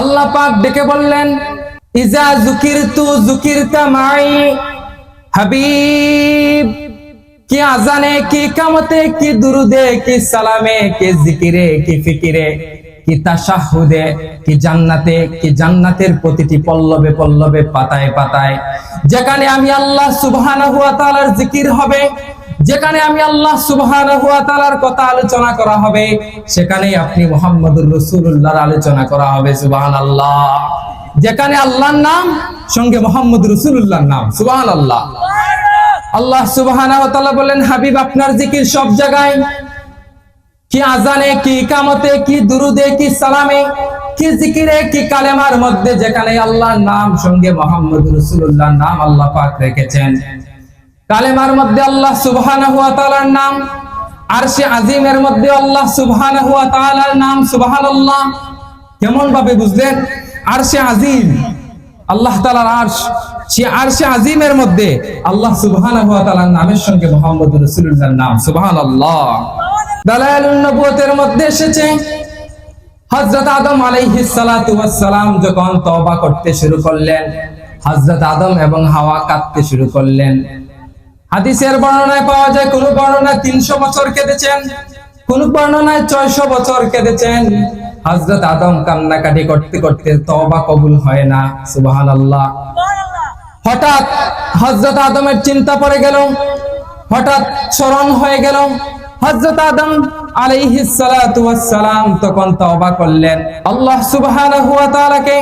আল্লাহ পাক ডেকে বললেন, ইজা জুকির তু জুকির মাই হাবিব। কি আজানে, কি কামতে, কি দুরুদে, কি সালামে, কি জিকিরে, কি ফিকিরে, কি তাশাহুদে, কি জান্নাতে, কি জান্নাতের প্রতিটি পল্লবে পল্লবে পাতায় পাতায়। যেখানে আমি আল্লাহ সুবহানাহু ওয়া তাআলার জিকির হবে যেখানে আমি আল্লাহ সুবহানাহু কথা আলোচনা করা হবে সেখানে আপনি মুহাম্মদুর রাসূলুল্লাহর আলোচনা করা হবে, সুবহানাল্লাহ। যেখানে আল্লাহর নাম, সঙ্গে মোহাম্মদ রাসূলুল্লাহর নাম, সুবহানাল্লাহ। আল্লাহ সুবহানাহু ওয়া বলেন হাবিব, আপনার জিকির সব জায়গায়। কি আজানে, কি কামতে কি দুরুদে, কি সালামে, কি জিকিরে, কি কালেমার মধ্যে যেখানে আল্লাহর নাম, সঙ্গে মোহাম্মদ রাসূলুল্লাহর নাম আল্লাহ পাক রেখেছেন। কালেমার মধ্যে আল্লাহ তাআলার নাম, আরশে আজিমের মধ্যে আল্লাহ তাআলার নাম, সুবহানাল্লাহ। কেমন ভাবে বুঝলেন? আরশে আজিম, আল্লাহ তাআলার আরশ। সে আরশে আজিমের মধ্যে আল্লাহ নামের সঙ্গে মুহাম্মদ নাম মধ্যে এসেছে। আদম যখন করতে শুরু করলেন আদম এবং হাওয়া কাঁদতে শুরু করলেন। হাদিসের বর্ণনায় পাওয়া যায়, কোন বর্ণনায় তিনশো বছর কেঁদেছেন, কোন বর্ণনায় ছয়শো বছর কেঁদেছেন। হজরত আদম কান্নাকাটি করতে করতে তবা কবুল হয় না সুবাহান আল্লাহ হঠাৎ হজরত আদমের চিন্তা পড়ে গেল, হঠাৎ স্মরণ হয়ে গেল। হজরত আদম আলাইহিস সালাতু ওয়াস সালাম তখন তবা করলেন। আল্লাহ তাআলাকে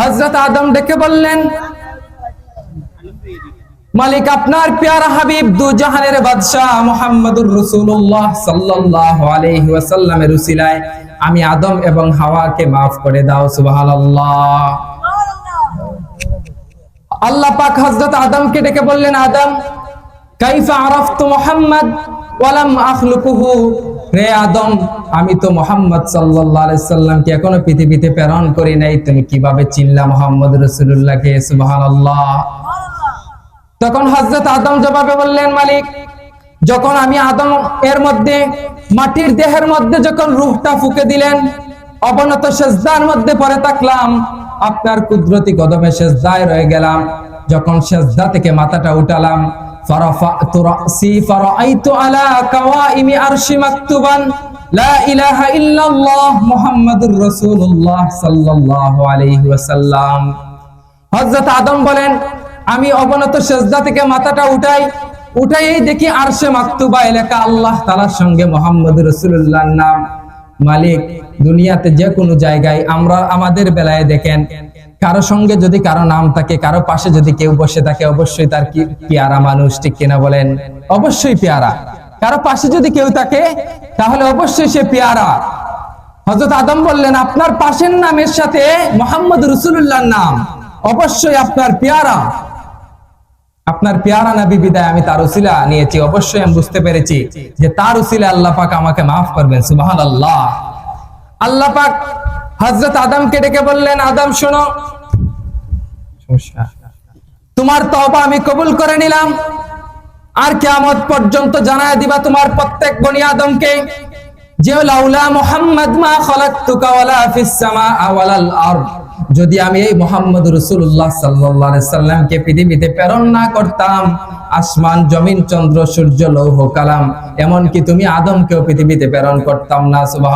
হযরত আদম ডেকে বললেন মালিক আপনার পেয়ারা হাবিব দু জাহানের বাদশাহ মুহাম্মদুর রাসূলুল্লাহ সাল্লাল্লাহু আলাইহি ওয়াসাল্লামের উসিলায় আমি আদম এবং হাওয়াকে maaf করে দাও, সুবহানাল্লাহ। আল্লাহ পাক হযরত আদমকে ডেকে বললেন, আদম, কাইফা আরাফতু মুহাম্মদ ওয়ালাম আখলুকুহু? রে আদম, আমি তো মোহাম্মদ সাল্লামকে এখনও পৃথিবীতে প্রেরণ করি নাই। তুমি কীভাবে চিনলা মোহাম্মদ রাসূলুল্লাহকে? সুবহানাল্লাহ। তখন হজরত আদম জবাবে বললেন, মালিক, যখন আমি আদম এর মধ্যে, মাটির দেহের মধ্যে যখন রুহটা ফুকে দিলেন, অবনত সেজদার মধ্যে পড়ে থাকলাম, আপনার কুদরতি কদমে সেজদায় রয়ে গেলাম। যখন সেজদা থেকে মাথাটা উঠালাম হযরত আদম বলেন আমি অবনত সেজদা থেকে মাথাটা উঠাই উঠাই দেখি আরশে মাকতুবা এলাকা আল্লাহ তাআলার সঙ্গে মোহাম্মদ রাসূলুল্লাহর নাম। মালিক, দুনিয়াতে যে কোনো জায়গায় আমরা আমাদের বেলায় দেখেন, কারও সঙ্গে যদি কারও নাম থাকে, কারও পাশে যদি কেউ বসে থাকে, অবশ্যই তার কি পেয়ারা মানুষ, ঠিক কিনা বলেন? অবশ্যই পেয়ারা। কারও পাশে যদি কেউ থাকে, তাহলে অবশ্যই সে পেয়ারা। হযরত আদম বললেন, আপনার পাশের নামের সাথে মোহাম্মদ রসুল্লাহর নাম, অবশ্যই আপনার পেয়ারা। আপনার পেয়ারা নবী বিদায় আমি তার উসিলা নিয়েছি। অবশ্যই আমি বুঝতে পেরেছি যে তার উসিলা আল্লাহ পাক আমাকে মাফ করবেন সুবাহান আল্লাহ আল্লাহ পাক হজরত আদমকে ডেকে বললেন, আদম, শোনো। তোমার তওবা আমি কবুল করে নিলাম। আর কিয়ামত পর্যন্ত জানায় দিবা তোমার প্রত্যেক বনি আদমকে যে, লাউলা মোহাম্মদ মা খালাকতুকা ওয়ালা ফিস সামা ওয়ালাল আরদ। যদি আমি এই মোহাম্মদ রসুল্লাহ সাল্লামকে পৃথিবীতে প্রেরণ না করতাম, আসমান, জমিন, চন্দ্র, সূর্য, লৌহ, কালাম, এমনকি তুমি আদমকেও পৃথিবীতে প্রেরণ করতাম না সুবাহ